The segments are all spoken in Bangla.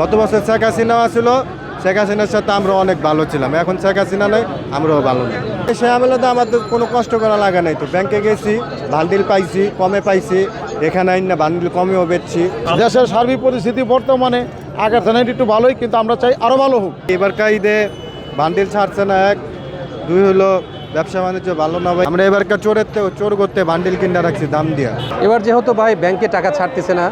গত বছর শেখ হাসিনা ছিল শেখ হাসিনার সাথে আমরা অনেক ভালো ছিলাম। এখন শেখ হাসিনা নেই আমরাও ভালো নেই। সে আমলে তো আমাদের কোনো কষ্ট করা লাগে নাই তো। ব্যাংকে গেছি বান্ডিল পাইছি কমে পাইছি। এখানে আইন না বান্ডিল কমেও বেচছি। দেশের সার্বিক পরিস্থিতি বর্তমানে আগের থেকে একটু ভালোই কিন্তু আমরা চাই আরও ভালো হোক। এবার ঈদে বান্ডিল ছাড়ছে না এক দুই হলো ব্যবসা বাণিজ্য ভালো না ভাই। আমরা এবারকার চোরের চোর করতে বান্ডিল কিনে রাখছি দাম দিয়া। এবার যেহেতু ভাই ব্যাংকে টাকা ছাড়তেছে না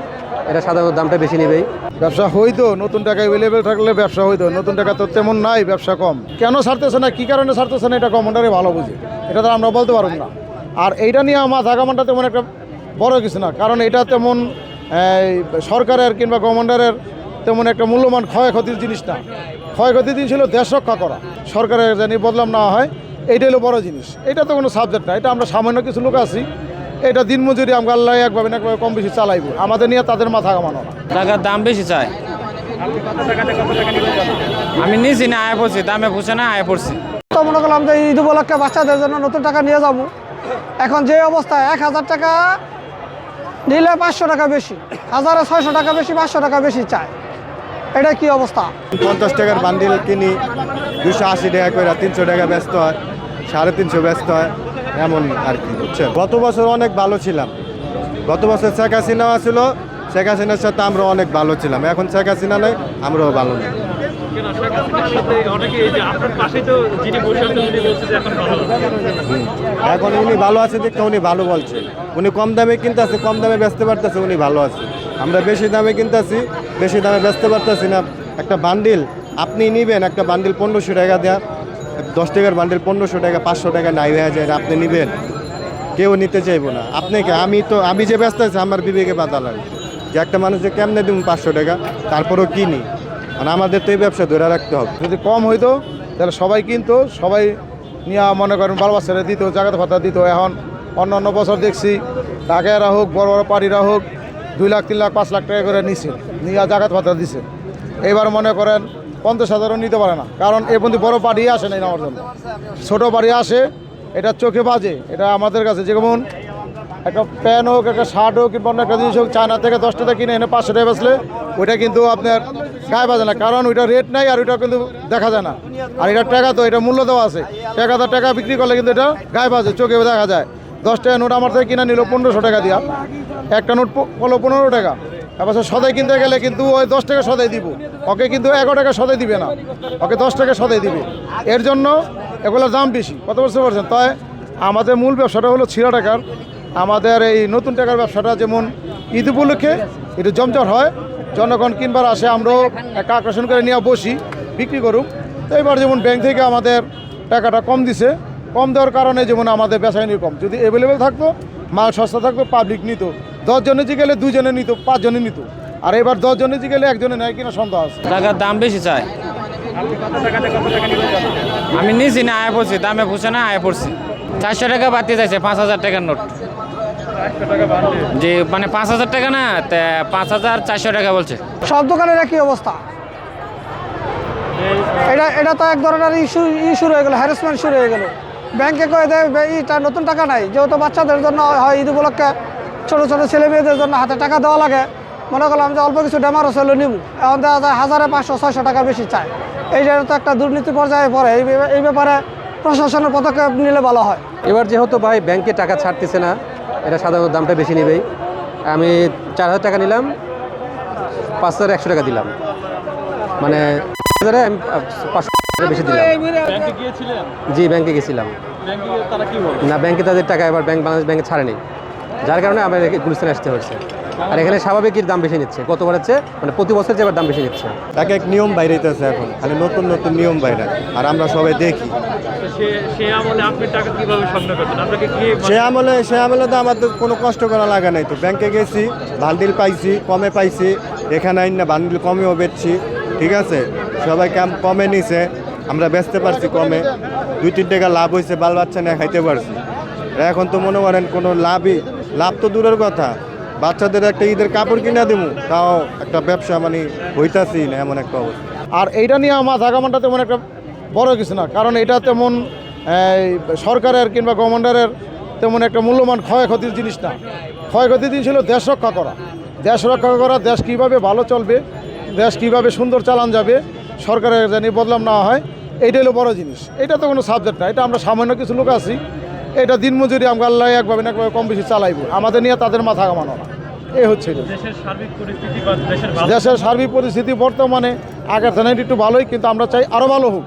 এটা সাধারণত দামটা বেশি নেবেই। ব্যবসা হইতো, নতুন টাকা অ্যাভেলেবেল থাকলে ব্যবসা হইতো, নতুন টাকা তো তেমন নাই, ব্যবসা কম। কেন ছাড়তেছে না, কী কারণে ছাড়তেছে না, এটা কমান্ডারে ভালো বুঝি। এটা তো আমরা বলতে পারব না। আর এইটা নিয়ে আমার থাকামানটা তেমন একটা বড় কিছু না, কারণ এটা তেমন সরকারের কিংবা কমান্ডারের তেমন একটা মূল্যবান ক্ষয়ক্ষতির জিনিস না। ক্ষয়ক্ষতির জিনিস ছিল দেশ রক্ষা করা। সরকারের জানি বদলাম না হয়, এইটা হলো বড় জিনিস। এটা তো কোনো সাবজেক্ট না, এটা আমরা সামান্য কিছু লোক আছি এটা দিনমজুরি আমরা আল্লাহ একভাবে না একভাবে কম বেশি চালাইব। আমাদের নিয়ে তাদের মাথা কামানো না। টাকার দাম বেশি চাই আমি নিছি না আয় পড়ছি দামে পুষে না আয় পড়ছি। তো মনে করলাম যে ঈদ উপলক্ষে বাচ্চাদের জন্য নতুন টাকা নিয়ে যাব। এখন যে অবস্থায় এক হাজার টাকা নিলে পাঁচশো টাকা বেশি হাজারে ছয়শো টাকা বেশি পাঁচশো টাকা বেশি চায়। এটা কি অবস্থা? পঞ্চাশ টাকার বান্ডিল কিনি দুশো আশি টাকা করে তিনশো টাকা ব্যস্ত হয় সাড়ে তিনশো ব্যস্ত হয়। এমন আর কি বুঝছেন? গত বছর অনেক ভালো ছিলাম। গত বছর শেখ হাসিনা ছিল শেখ হাসিনার সাথে আমরা অনেক ভালো ছিলাম। এখন শেখ হাসিনা নেই আমরাও ভালো নেই। এখন উনি ভালো আছে দেখতে উনি ভালো বলছে। উনি কম দামে কিনতেছে কম দামে বেচতে পারতেছে উনি ভালো আছে। আমরা বেশি দামে কিনতেছি বেশি দামে বেচতে পারতেছি না। একটা বান্ডিল আপনি নিবেন একটা বান্ডিল পনেরোশো টাকা দেয়া দশ টাকার বান্ডিল পনেরোশো টাকা, পাঁচশো টাকা নাই হয়ে যায় আপনি নিবেন। কেউ নিতে চাইব না। আপনি কে আমি তো, আমি যে ব্যস্ত আছি, আমার বিবেকে বাধা লাগে। যে একটা মানুষকে কেমনে দিব পাঁচশো টাকা, তারপরেও কিনি। মানে আমাদের তো এই ব্যবসা ধরে রাখতে হবে। যদি কম হইতো, তাহলে সবাই কিনতো, সবাই নিয়ে মনে করেন বাল বাচ্চারা দিত, জাগাত ভাতা দিত। এখন অন্য অন্য বছর দেখছি টাকারা হোক, বড় বড় পার্টিরা হোক, দুই লাখ, তিন লাখ, পাঁচ লাখ টাকা করে নিছে, নিয়ে জাগাত ভাতা দিছে। এইবার মনে করেন পঞ্চাশ হাজারও নিতে পারে না। কারণ এ পর্যন্ত বড় পার্টি আসে নাই আমার জন্য। ছোটো বাড়ি আসে, এটা চোখে বাজে, এটা আমাদের কাছে যেমন একটা প্যান হোক, একটা শার্ট হোক, কিংবা অন্য একটা জিনিস হোক, চায়না থেকে দশ টাকা কিনে এনে পাঁচশো টাকা বেচলে ওইটা কিন্তু আপনার গায়ে বাজে না। কারণ ওইটা রেট নাই আর ওইটা কিন্তু দেখা যায় না। আর এটা টাকা তো, এটা মূল্য দেওয়া আছে। এক হাজার টাকা বিক্রি করলে কিন্তু এটা গায়ে বাজে, চোখে দেখা যায়। দশ টাকা নোট আমার থেকে কিনে নিল পনেরোশো টাকা দিয়া। একটা নোট হলো পনেরো টাকা। এবার সদাই কিনতে গেলে কিন্তু ওই দশ টাকা সদাই দিব। ওকে কিন্তু এগারো টাকা সদাই দিবে না। ওকে দশ টাকা সদাই দিবে। এর জন্য এগুলোর দাম বেশি। কত বুঝতে পারছেন তাই আমাদের মূল ব্যবসাটা হলো ছিঁড়া টাকার। আমাদের এই নতুন টাকার ব্যবসাটা যেমন ঈদ উপলক্ষে একটু জমজট হয়, জনগণ কিনবার আসে, আমরাও একটা আকর্ষণ করে নিয়ে বসি, বিক্রি করুক তো এবার যেমন ব্যাংক থেকে আমাদের টাকাটা কম দিছে, কম দেওয়ার কারণে যেমন আমাদের বেসাইনি কম। যদি অ্যাভেলেবেল থাকতো, মাল সস্তা থাকতো পাবলিক নিত। দশজনে যে গেলে দুজনে নিত পাঁচজনে নিত। আর এবার দশজনে যে গেলে একজনে নেয় কিনা সন্দেহ আছে। টাকার দাম বেশি চাই। আমি নিছি না আয় পড়ছি দামে পুষে না আয় পড়ছি। চারশো টাকা বাড়তে চাইছে পাঁচ হাজার টাকার নোট। যে মানে পাঁচ হাজার টাকা না তা পাঁচ হাজার চারশো টাকা বলছে। সব দোকানের একই অবস্থা। এটা এটা তো এক ধরনের ইস্যু ই শুরু হয়ে গেলো হ্যারাসমেন্ট শুরু হয়ে গেলো। ব্যাংকে কয়ে দেয় নতুন টাকা নাই যেহেতু বাচ্চাদের জন্য হয় ঈদ উপলক্ষে ছোটো ছোটো ছেলে মেয়েদের জন্য হাতে টাকা দেওয়া লাগে। মনে করলাম যে অল্প কিছু ডেমারও ছিল নিবু। এখন দেখা যায় হাজারে পাঁচশো ছয়শো টাকা বেশি চায়। এই যে তো একটা দুর্নীতি পর্যায়ে পড়ে। এই ব্যাপারে- এই ব্যাপারে প্রশাসনের পদক্ষেপ নিলে ভালো হয়। এবার যেহেতু ভাই ব্যাংকে টাকা ছাড়তেছে না এটা সাধারণত দামটা বেশি নেবেই। আমি চার হাজার টাকা নিলাম পাঁচ হাজার একশো টাকা দিলাম। মানে হাজারে আমি পাঁচশো টাকা বেশি দিলাম। ব্যাংকে গিয়েছিলেন। জি ব্যাংকে গেছিলাম। না ব্যাংকে তাদের টাকা এবার ব্যাংক বাংলাদেশ ব্যাংকে ছাড়েনি। যার কারণে আমার গুলিস্তানে আসতে হচ্ছে আর এখানে স্বাভাবিকই দাম বেশি নিচ্ছে। গতবার হচ্ছে মানে প্রতি বছর যে এবার দাম বেশি নিচ্ছে। এক এক নিয়ম বাইরে বাইরেতেছে এখন। খালি নতুন নতুন নিয়ম বাইরে। আর আমরা সবাই দেখি। তো সে সে আমলে আপনি টাকা কীভাবে সংগ্রহ করতেন আপনাকে কি সে আমলে সে আমলে তো আমাদের কোনো কষ্ট করা লাগে নাই তো। ব্যাংকে গেছি বান্ডিল পাইছি কমে পাইছি। এখানে আইন না বান্ডিল কমেও বেচছি। ঠিক আছে? সবাই কাম কমে নিছে। আমরা বেচতে পারছি কমে। দুই তিন টাকা লাভ হয়েছে বাল বাচ্চা নিয়ে খাইতে পারছি। এখন তো মনে করেন কোনো লাভই লাভ তো দূরের কথা। বাচ্চাদের একটা ঈদের কাপড় কিনা দেবো তাও একটা ব্যবসা মানে হইতাছি না এমন একটা অবস্থা। আর এইটা নিয়ে আমার থাকামানটা তেমন একটা বড় কিছু না, কারণ এটা তেমন সরকারের কিংবা গভর্নমেন্টের তেমন একটা মূল্যবান ক্ষয়ক্ষতির জিনিস না। ক্ষয়ক্ষতির জিনিস ছিল দেশ রক্ষা করা। দেশ রক্ষা করা, দেশ কীভাবে ভালো চলবে, দেশ কীভাবে সুন্দর চালান যাবে, সরকারের জানি বদলাম না হয়, এইটা হলো বড় জিনিস। এটা তো কোনো সাবজেক্ট না, এটা আমরা সামান্য কিছু লোক আছি এটা দিনমজুরি আমরা আল্লাহ একভাবে না একভাবে কম বেশি চালাইবো। আমাদের নিয়ে তাদের মাথা কামানো না। এই হচ্ছে দেশের সার্বিক পরিস্থিতি বর্তমানে আগের ধানের একটু ভালোই কিন্তু আমরা চাই আরও ভালো হোক।